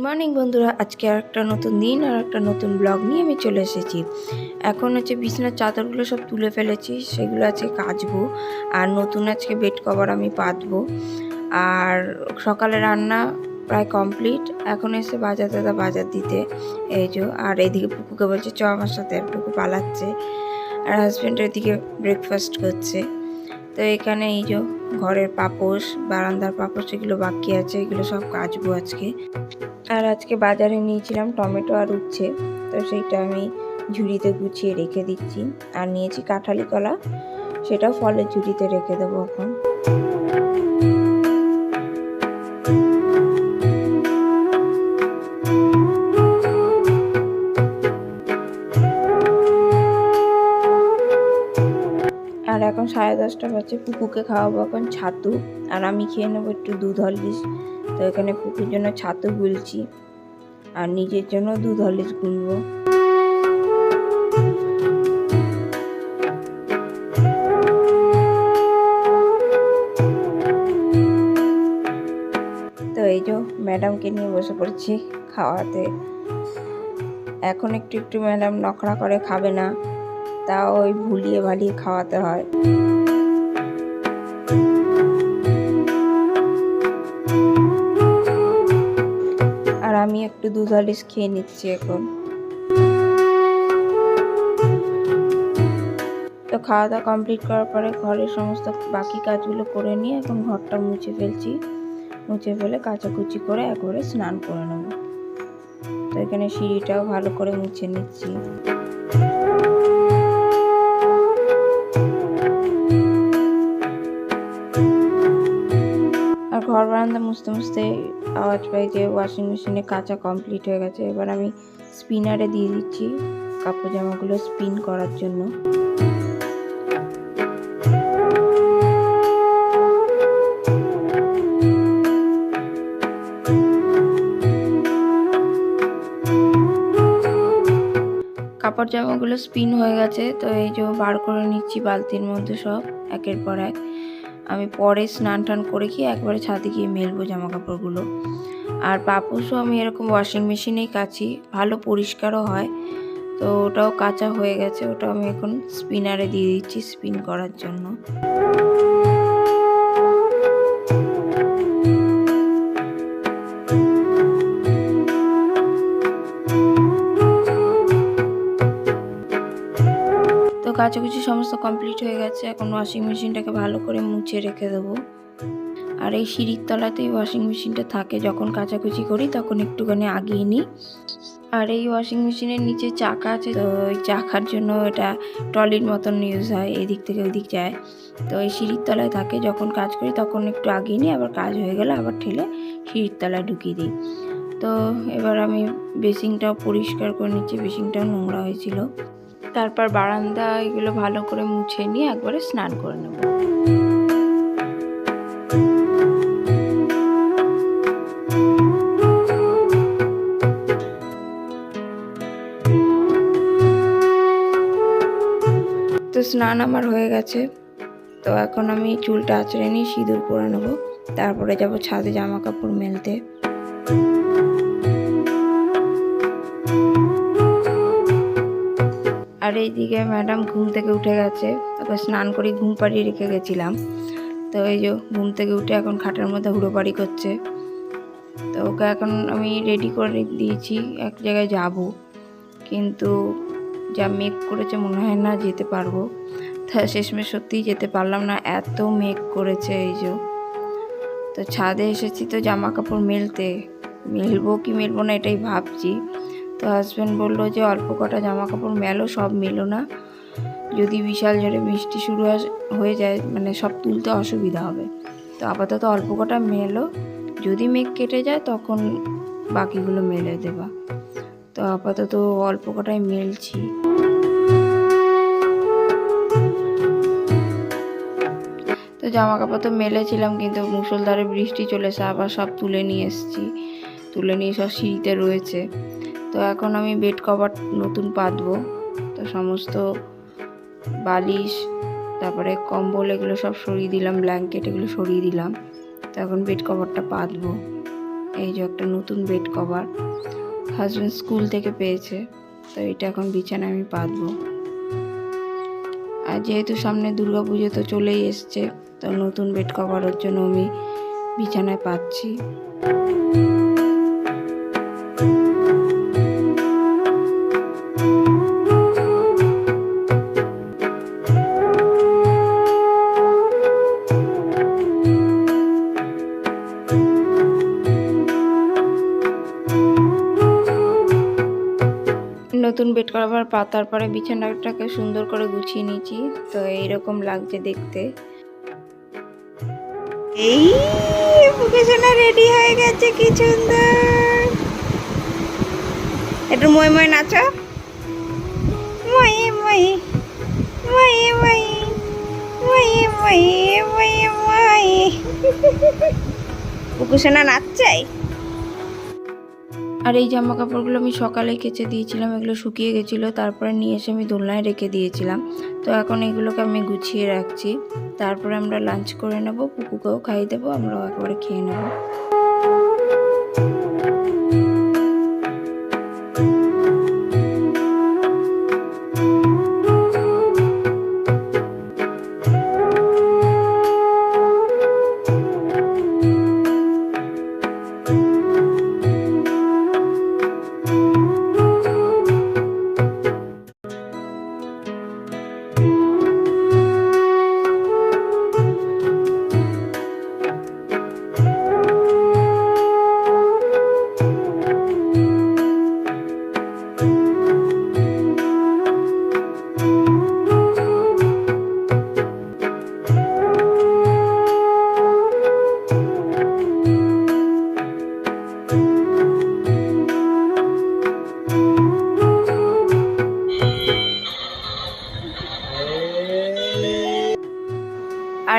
বন্ধুরা। আজকে আর একটা নতুন দিন আর একটা নতুন ব্লগ নিয়ে আমি চলে এসেছি। এখন হচ্ছে বিছানার চাদরগুলো সব তুলে ফেলেছি, সেগুলো আজকে কাচবো আর নতুন আজকে বেড কভার আমি পাতবো। আর সকালে রান্না প্রায় কমপ্লিট এখন এসে বাজার দাদা বাজার দিতে। এই যে, আর এদিকে পুকুকে বলছে, চ আমার সাথে একটুকু পালাচ্ছে। আর হাজব্যান্ড এদিকে ব্রেকফাস্ট করছে। তো এখানে এই যে ঘরের পাপোশ, বারান্দার পাপোশ, এগুলো বাকি আছে, এগুলো সব কাচবো আজকে। আর আজকে বাজারে নিয়েছিলাম টমেটো আর উচ্ছে, তো সেইটা আমি ঝুড়িতে গুছিয়ে রেখে দিচ্ছি। আর নিয়েছি কাঁঠালি কলা, সেটাও ফলের ঝুড়িতে রেখে দেবো এখন। সাড়ে দশটা পুকুকে খাওয়াবো, এখন ছাতু। আর আমি খেয়ে নেব একটু দুধ হরলিক্স। তো এখানে পুকুর জন্য ছাতু গুলছি। আর নিজের জন্য দুধ হরলিক্স গুলবো তো এই যে ম্যাডামকে নিয়ে বসে পড়ছি খাওয়াতে। এখন একটু একটু ম্যাডাম নখরা করে খাবে না, তাও ওই ভুলিয়ে ভালিয়ে খাওয়াতে হয়। একটু দুধ হলিস খেয়ে নিচ্ছি এখন। তো খাওয়া দাওয়া কমপ্লিট করার পরে ঘরের সমস্ত বাকি কাজগুলো করে নিয়ে এখন ঘরটা মুছে ফেলছি। মুছে ফেলে কাচাকুচি করে একবারে স্নান করে নেব। তো এখানে সিঁড়িটাও ভালো করে মুছে নিচ্ছি। ঘর বারান্দা মুছতে মুছতে আওয়াজ পাই যে ওয়াশিং মেশিনে কাঁচা কমপ্লিট হয়ে গেছে। এবার আমি স্পিনারে দিয়ে দিচ্ছি কাপড় জামাগুলো স্পিন করার জন্য। কাপড় জামাগুলো স্পিন হয়ে গেছে, তো এই যে বার করে নিচ্ছি বালতির মধ্যে সব, একের পর এক। আমি পরে স্নান টান করে কি একবারে ছাদে গিয়ে মেলবো জামা কাপড়গুলো আর পাপুসও আমি এরকম ওয়াশিং মেশিনেই কাচি, ভালো পরিষ্কারও হয়। তো ওটাও কাঁচা হয়ে গেছে ওটা আমি এখন স্পিনারে দিয়ে দিচ্ছি স্পিন করার জন্য। কাচাকুচি সমস্ত কমপ্লিট হয়ে গেছে, এখন ওয়াশিং মেশিনটাকে ভালো করে মুছে রেখে দেবো। আর এই সিঁড়ির তলাতেই ওয়াশিং মেশিনটা থাকে, যখন কাচাকুচি করি তখন একটুখানি আগিয়ে নিই। আর এই ওয়াশিং মেশিনের নিচে চাকা আছে, তো ওই চাকার জন্য এটা ট্রলির মতন ইউজ হয়, এদিক থেকে ওইদিক যায়। তো এই সিঁড়ির তলায় থাকে, যখন কাজ করি তখন একটু আগিয়ে নিই, আবার কাজ হয়ে গেলে আবার ঠেলে সিঁড়ির তলায় ঢুকিয়ে দিই। তো এবার আমি বেসিংটাও পরিষ্কার করে নিচ্ছি বেসিংটাও নোংরা হয়েছিল। তারপর বারান্দা এগুলো ভালো করে মুছে নিয়ে একবারে স্নান করে নেব। তো স্নান আমার হয়ে গেছে। তো এখন আমি চুলটা আঁচড়ে নিয়ে সিঁদুর পরে নেব। তারপরে যাব ছাদে জামা কাপড় মেলতে। আর এইদিকে ম্যাডাম ঘুম থেকে উঠে গেছে। তারপর স্নান করে ঘুম পাড়িয়ে রেখে গেছিলাম। তো এই যে ঘুম থেকে উঠে এখন খাটের মধ্যে হুড়োপাড়ি করছে। তো ওকে এখন আমি রেডি করে দিয়েছি, এক জায়গায় যাব। কিন্তু যা মেঘ করেছে মনে হয় না যেতে পারব। তা শেষমেশ সত্যিই যেতে পারলাম না, এত মেঘ করেছে এই যে। তো ছাদে এসেছি তো জামা কাপড় মেলতে। মেলবো কি মেলবো না এটাই ভাবছি। তো হাজব্যান্ড বলল যে অল্প কটা জামা কাপড় মেলো, সব মেলো না। যদি বিশাল জোরে বৃষ্টি শুরু হয়ে যায় মানে সব তুলতে অসুবিধা হবে। তো আপাতত অল্প কটা মেলো। যদি মেঘ কেটে যায়, তখন বাকিগুলো মেলে দেবা। তো আপাতত অল্প কটাই মেলছি। তো জামা কাপড় তো মেলেছিলাম, কিন্তু মুসলধারে বৃষ্টি চলেছে, আবার সব তুলে নিয়ে এসেছি। তুলে নিয়ে সব সিঁড়িতে রয়েছে। তো এখন আমি বেড কভার নতুন পাতবো। তো সমস্ত বালিশ, তারপরে কম্বল এগুলো সব সরিয়ে দিলাম, ব্ল্যাঙ্কেট এগুলো সরিয়ে দিলাম। তো এখন বেড কভারটা পাতবো। এই যে একটা নতুন বেড কভার। হাজব্যান্ড স্কুল থেকে পেয়েছে, তো এটা এখন বিছানায় আমি পাতবো। আর যেহেতু সামনে পুজো তো চলেই এসছে, তো নতুন বেড কভারের জন্য আমি বিছানায় পাচ্ছি। বেড কভার পাতার পরে বিছানাটাকে সুন্দর করে গুছিয়ে নিয়েছি। তো এইরকম লাগছে দেখতে। এই বিছানা রেডি হয়ে গেছে, কি সুন্দর। একটু মই মই নাচো। মই মই মই মই মই মই মই মই। বুকুসোনা নাচছে? আর এই জামা কাপড়গুলো আমি সকালে কেচে দিয়েছিলাম, এগুলো শুকিয়ে গেছিল, তারপরে নিয়ে এসে আমি দোলনায় রেখে দিয়েছিলাম। তো এখন এগুলোকে আমি গুছিয়ে রাখছি। তারপরে আমরা লাঞ্চ করে নেব পুকুকেও খাইয়ে দেবো, আমরাও একবারে খেয়ে নেব।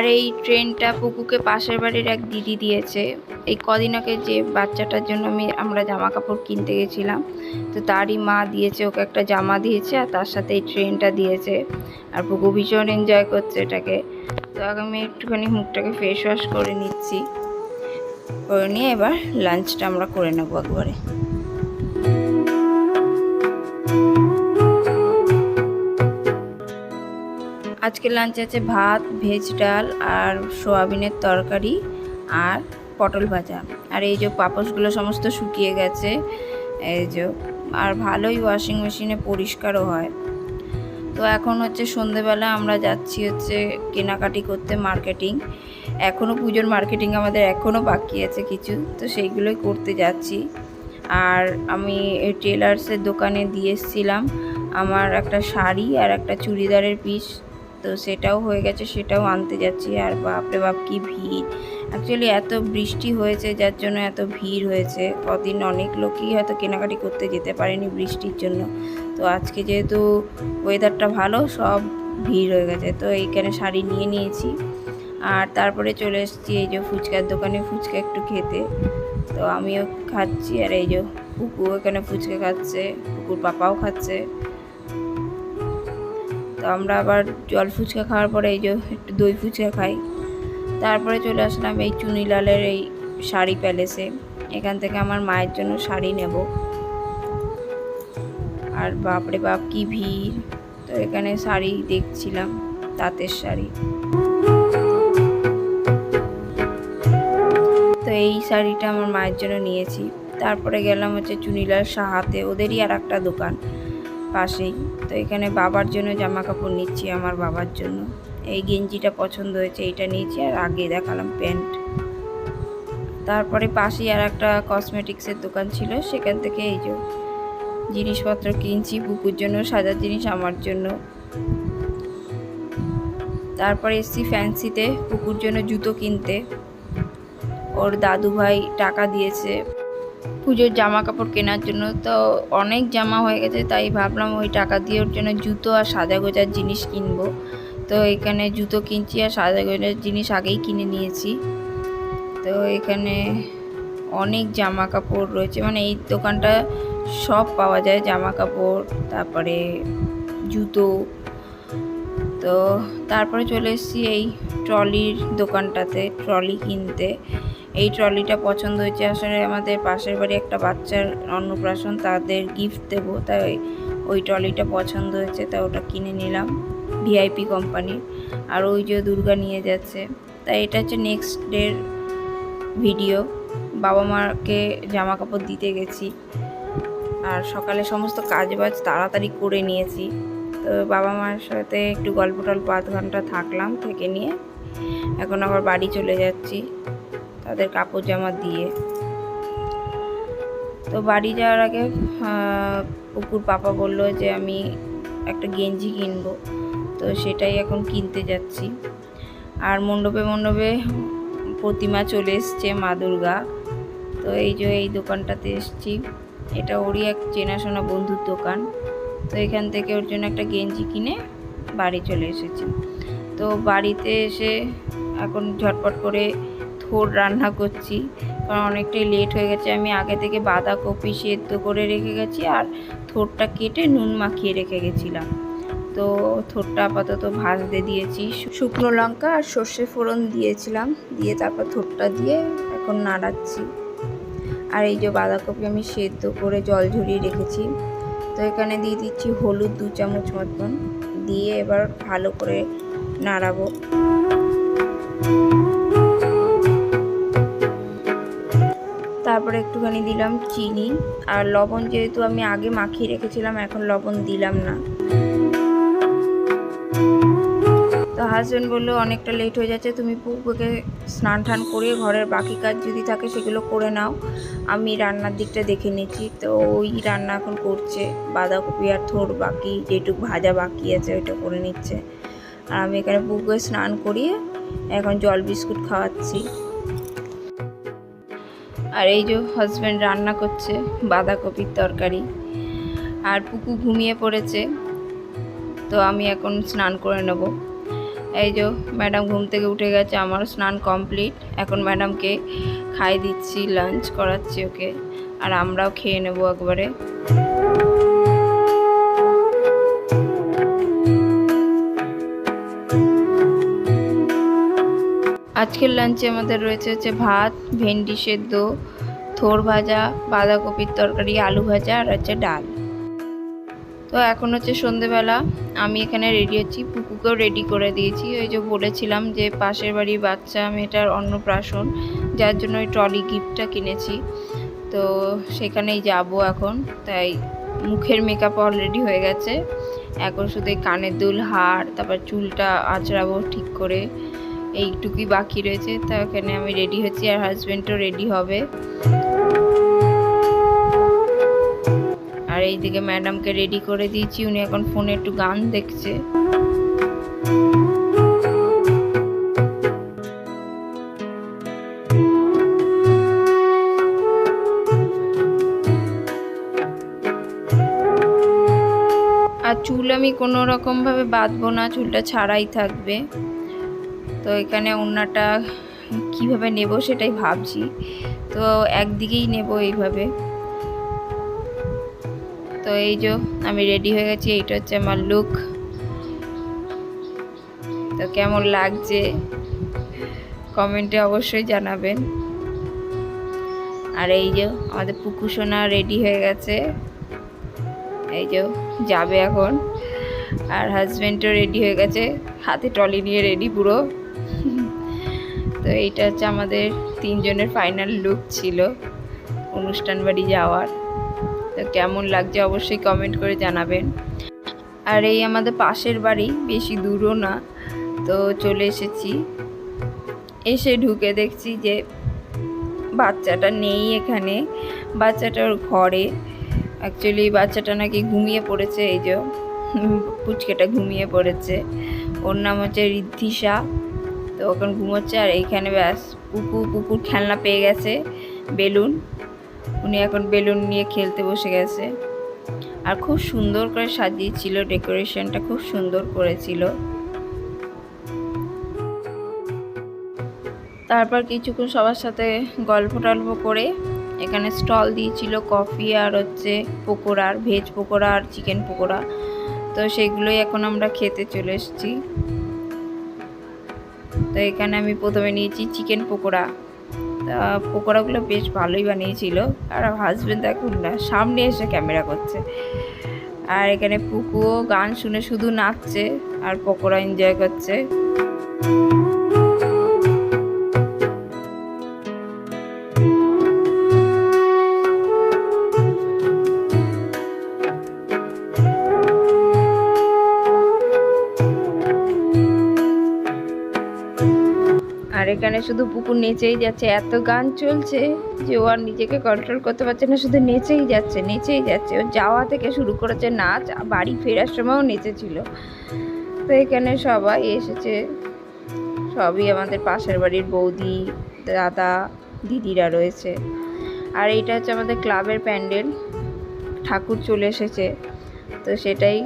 আর এই ট্রেনটা পুকুকে পাশের বাড়ির এক দিদি দিয়েছে। এই কদিন আগে যে বাচ্চাটার জন্য আমি আমরা জামা কাপড় কিনতে গেছিলাম, তো তারই মা দিয়েছে, ওকে একটা জামা দিয়েছে আর তার সাথে এই ট্রেনটা দিয়েছে। আর পুকু ভীষণ এনজয় করছে এটাকে। তো আমি একটুখানি মুখটাকে ফেস ওয়াশ করে নিচ্ছি। করে নিয়ে এবার লাঞ্চটা আমরা করে নেব একবারে। আজকে লাঞ্চে আছে ভাত ভেজ ডাল আর সোয়াবিনের তরকারি আর পটল ভাজা। আর এই যে পাপোশগুলো সমস্ত শুকিয়ে গেছে, এই যে, আর ভালোই ওয়াশিং মেশিনে পরিষ্কারও হয়। তো এখন হচ্ছে সন্ধেবেলা আমরা যাচ্ছি হচ্ছে কেনাকাটি করতে মার্কেটিং এখনও পুজোর মার্কেটিং আমাদের এখনও বাকি আছে কিছু, তো সেইগুলোই করতে যাচ্ছি। আর আমি টেলার্সের দোকানে দিয়ে এসেছিলাম, আমার একটা শাড়ি আর একটা চুড়িদারের পিস তো সেটাও হয়ে গেছে, সেটাও আনতে যাচ্ছি। আর বাপরে বাপ, কি ভিড়। অ্যাকচুয়ালি এত বৃষ্টি হয়েছে, যার জন্য এত ভিড় হয়েছে। কদিন অনেক লোকই হয়তো কেনাকাটি করতে যেতে পারেনি বৃষ্টির জন্য। তো আজকে যেহেতু ওয়েদারটা ভালো, সব ভিড় হয়ে গেছে। তো এইখানে শাড়ি নিয়ে নিয়েছি। আর তারপরে চলে এসেছি এই যে ফুচকার দোকানে ফুচকা একটু খেতে। তো আমিও খাচ্ছি। আর এই যে পুকু এখানে ফুচকা খাচ্ছে পুকুর পাপাও খাচ্ছে। তো আমরা আবার জল ফুচকা খাওয়ার পরে এই যে একটু দই ফুচকা খাই। তারপরে চলে আসলাম এই চুনিলালের এই শাড়ি প্যালেসে। এখান থেকে আমার মায়ের জন্য শাড়ি নেব। আর বাপরে বাপ, কি ভিড়। তো এখানে শাড়ি দেখছিলাম, তাঁতের শাড়ি। তো এই শাড়িটা আমার মায়ের জন্য নিয়েছি। তারপরে গেলাম হচ্ছে চুনিলাল সাহাতে। ওদেরই আর একটা দোকান। পাশেই। তো এখানে বাবার জন্য জামা কাপড় নিচ্ছি, আমার বাবার জন্য। এই গেঞ্জিটা পছন্দ হয়েছে, এইটা নিয়েছি, আর আগে দেখালাম প্যান্ট। তারপরে পাশেই আর একটা কসমেটিক্সের দোকান ছিল, সেখান থেকে এই যে জিনিসপত্র কিনছি, বুকুর জন্য সাজার জিনিস আমার জন্য। তারপরে এসছি ফ্যান্সিতে পুকুর জন্য জুতো কিনতে। ওর দাদু ভাই টাকা দিয়েছে। পুজোর জামা কাপড় কেনার জন্য তো অনেক জামা হয়ে গেছে, তাই ভাবলাম ওই টাকা দিয়ে ওর জন্য জুতো আর সাজা গোজার জিনিস কিনবো। তো এখানে জুতো কিনছি আর সাজা গোজার জিনিস আগেই কিনে নিয়েছি। তো এখানে অনেক জামা কাপড় রয়েছে মানে এই দোকানটা সব পাওয়া যায় জামা কাপড় তারপরে জুতো। তো তারপরে চলে এসেছি এই ট্রলির দোকানটাতে, ট্রলি কিনতে। এই ট্রলিটা পছন্দ হয়েছে। আসলে আমাদের পাশের বাড়ি একটা বাচ্চার অন্নপ্রাশন, তাদের গিফট দেবো, তাই ওই ট্রলিটা পছন্দ হয়েছে, তাই ওটা কিনে নিলাম ভিআইপি কোম্পানির আর ওই যে দুর্গা নিয়ে যাচ্ছে। তাই এটা হচ্ছে নেক্সট ডের ভিডিও বাবা মাকে জামা কাপড় দিতে গেছি। আর সকালে সমস্ত কাজ বাজ তাড়াতাড়ি করে নিয়েছি। তো বাবা মার সাথে একটু গল্প টল্প আধ ঘণ্টা থাকলাম, থেকে নিয়ে এখন আবার বাড়ি চলে যাচ্ছি। তাদের কাপড় জামা দিয়ে। তো বাড়ি যাওয়ার আগে পুকুর পাপা বলল যে আমি একটা গেঞ্জি কিনবো। তো সেটাই এখন কিনতে যাচ্ছি। আর মণ্ডপে মণ্ডপে প্রতিমা চলে এসছে মা দুর্গা। তো এই যে এই দোকানটাতে এসছি। এটা ওরই এক চেনাশোনা বন্ধুর দোকান। তো এখান থেকে ওর জন্য একটা গেঞ্জি কিনে বাড়ি চলে এসেছি। তো বাড়িতে এসে এখন ঝটপট করে থোর রান্না করছি। কারণ অনেকটাই লেট হয়ে গেছে। আমি আগে থেকে বাঁধাকপি সেদ্ধ করে রেখে গেছি আর থোরটা কেটে নুন মাখিয়ে রেখে গেছিলাম। তো থোরটা আপাতত ভাজতে দিয়েছি। শুকনো লঙ্কা আর সর্ষে ফোড়ন দিয়েছিলাম। দিয়ে তারপর থোরটা দিয়ে এখন নাড়াচ্ছি। আর এই যে বাঁধাকপি আমি সেদ্ধ করে জল ঝরিয়ে রেখেছি। তো এখানে দিয়ে দিচ্ছি হলুদ দু চামচ মতন। দিয়ে এবার ভালো করে নাড়াবো। তারপরে একটুখানি দিলাম চিনি আর লবণ যেহেতু আমি আগে মাখিয়ে রেখেছিলাম, এখন লবণ দিলাম না। তো হাজব্যান্ড বলল, অনেকটা লেট হয়ে যাচ্ছে, তুমি পুকুকে স্নান টান করিয়ে ঘরের বাকি কাজ যদি থাকে সেগুলো করে নাও। আমি রান্নার দিকটা দেখে নিচ্ছি। তো ওই রান্না এখন করছে, বাঁধাকপি আর থোর বাকি, যেটুকু ভাজা বাকি আছে ওইটা করে নিচ্ছে। আর আমি এখানে পুকুকে স্নান করিয়ে এখন জল বিস্কুট খাওয়াচ্ছি। আর এই যে হাজব্যান্ড রান্না করছে, বাঁধাকপির তরকারি। আর পুকু ঘুমিয়ে পড়েছে, তো আমি এখন স্নান করে নেব। এই যে ম্যাডাম ঘুম থেকে উঠে গেছে, আমারও স্নান কমপ্লিট এখন ম্যাডামকে খাই দিচ্ছি লাঞ্চ করাচ্ছি ওকে, আর আমরাও খেয়ে নেব একবারে। আজকের লাঞ্চে আমাদের রয়েছে হচ্ছে ভাত, ভেন্ডি সেদ্ধ, থোর ভাজা, বাঁধাকপির তরকারি, আলু ভাজা আর হচ্ছে ডাল। তো এখন হচ্ছে সন্ধেবেলা, আমি এখানে রেডি হচ্ছি পুকুকেও রেডি করে দিয়েছি। ওই যে বলেছিলাম যে পাশের বাড়ির বাচ্চা মেয়েটার অন্নপ্রাশন, যার জন্য ওই ট্রলি গিফটটা কিনেছি। তো সেখানেই যাব এখন। তাই মুখের মেকআপ অলরেডি হয়ে গেছে। এখন শুধু কানের দুল, হার, তারপর চুলটা আঁচড়াবো ঠিক করে। এইটুকুই বাকি রয়েছে, তা এখানে আমি রেডি হচ্ছি আর হাজব্যান্ডও রেডি হবে। আর এইদিকে ম্যাডামকে রেডি করে দিয়েছি, উনি এখন ফোনে একটু গান দেখছে। আর চুল আমি কোনো রকমভাবে বাঁধবো না, চুলটা ছাড়াই থাকবে। তো এখানে ওড়নাটা কীভাবে নেব সেটাই ভাবছি। তো একদিকেই নেব এইভাবে। তো এই যে আমি রেডি হয়ে গেছি, এইটা হচ্ছে আমার লুক তো কেমন লাগছে? কমেন্টে অবশ্যই জানাবেন। আর এই যে আমাদের পুকুসোনা রেডি হয়ে গেছে। এই যে যাবে এখন। আর হাজব্যান্ডও রেডি হয়ে গেছে। হাতে ট্রলি নিয়ে রেডি পুরো। তো এইটা হচ্ছে আমাদের তিনজনের ফাইনাল লুক ছিল অনুষ্ঠান বাড়ি যাওয়ার। তো কেমন লাগছে অবশ্যই কমেন্ট করে জানাবেন। আর এই আমাদের পাশের বাড়ি, বেশি দূরও না, তো চলে এসেছি। এসে ঢুকে দেখছি যে বাচ্চাটা নেই এখানে বাচ্চাটার ঘরে। অ্যাকচুয়ালি বাচ্চাটা নাকি ঘুমিয়ে পড়েছে, এই যে পুচকেটা ঘুমিয়ে পড়েছে। ওর নাম হচ্ছে ঋদ্ধিষা। তো ওখানে ঘুমোচ্ছে আর এইখানে ব্যাস পুকু পুকুর খেলনা পেয়ে গেছে, বেলুন। উনি এখন বেলুন নিয়ে খেলতে বসে গেছে। আর খুব সুন্দর করে সাজিয়েছিল, ডেকোরেশনটা খুব সুন্দর করেছিল। তারপর কিছুক্ষণ সবার সাথে গল্প টল্প করে এখানে স্টল দিয়েছিল, কফি আর হচ্ছে পকোড়ার ভেজ পকোড়া আর চিকেন পকোড়া। তো সেগুলোই এখন আমরা খেতে চলে এসেছি। তো এখানে আমি প্রথমে নিয়েছি চিকেন পকোড়া। তা পকোড়াগুলো বেশ ভালোই বানিয়েছিল। আর হাজব্যান্ড দেখুন না, সামনে এসে ক্যামেরা করছে। আর এখানে পুকুও গান শুনে শুধু নাচছে আর পকোড়া এনজয় করছে। এখানে শুধু পুকুর নেচেই যাচ্ছে, এত গান চলছে যে ও আর নিজেকে কন্ট্রোল করতে পারছে না, শুধু নেচেই যাচ্ছে নেচেই যাচ্ছে। ও যাওয়া থেকে শুরু করেছে নাচ বাড়ি ফেরার সময়ও নেচেছিল। তো এখানে সবাই এসেছে। সবই আমাদের পাশের বাড়ির বৌদি, দাদা, দিদিরা রয়েছে। আর এইটা হচ্ছে আমাদের ক্লাবের প্যান্ডেল। ঠাকুর চলে এসেছে। তো সেটাই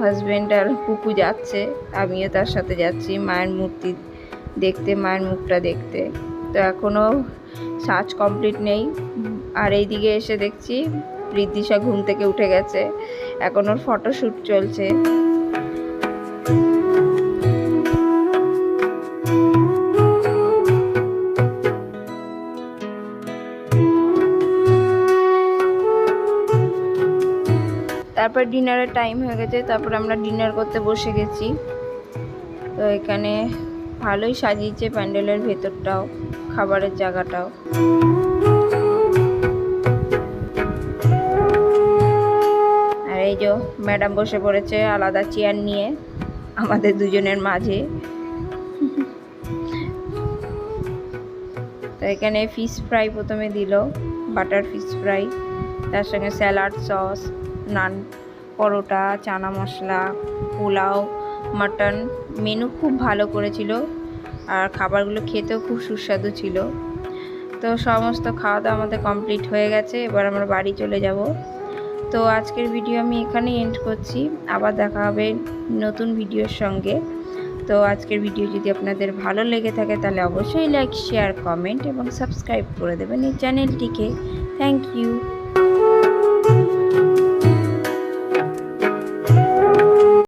হাজব্যান্ড আর পুকু যাচ্ছে, আমিও তার সাথে যাচ্ছি, মায়ের মূর্তি দেখতে, মায়ের মুখটা দেখতে। তো এখনও সাজ কমপ্লিট নেই। আর এই দিকে এসে দেখছি ঋদ্দিশা ঘুম থেকে উঠে গেছে। এখন ওর ফটোশ্যুট চলছে। তারপর ডিনারের টাইম হয়ে গেছে। তারপর আমরা ডিনার করতে বসে গেছি। তো এখানে ভালোই সাজিয়েছে প্যান্ডেলের ভেতরটাও, খাবারের জায়গাটাও। আর এই যে ম্যাডাম বসে পড়েছে আলাদা চেয়ার নিয়ে, আমাদের দুজনের মাঝে। তো এখানে ফিশ ফ্রাই প্রথমে দিল বাটার ফিশ ফ্রাই তার সঙ্গে salad sauce naan paratha, chana masala, pulao. Mutton menu খুব ভালো করেছিল আর খাবারগুলো খেতেও খুব সুস্বাদু ছিল। তো সমস্ত খাওয়া দাওয়া আমাদের কমপ্লিট হয়ে গেছে, এবার আমরা বাড়ি চলে যাব। তো আজকের ভিডিও আমি এখানেই এন্ড করছি। আবার দেখা হবে নতুন ভিডিওর সঙ্গে। তো আজকের ভিডিও যদি আপনাদের ভালো লেগে থাকে, তাহলে অবশ্যই লাইক শেয়ার কমেন্ট এবং সাবস্ক্রাইব করে দেবেন এই চ্যানেলটিকে থ্যাংক ইউ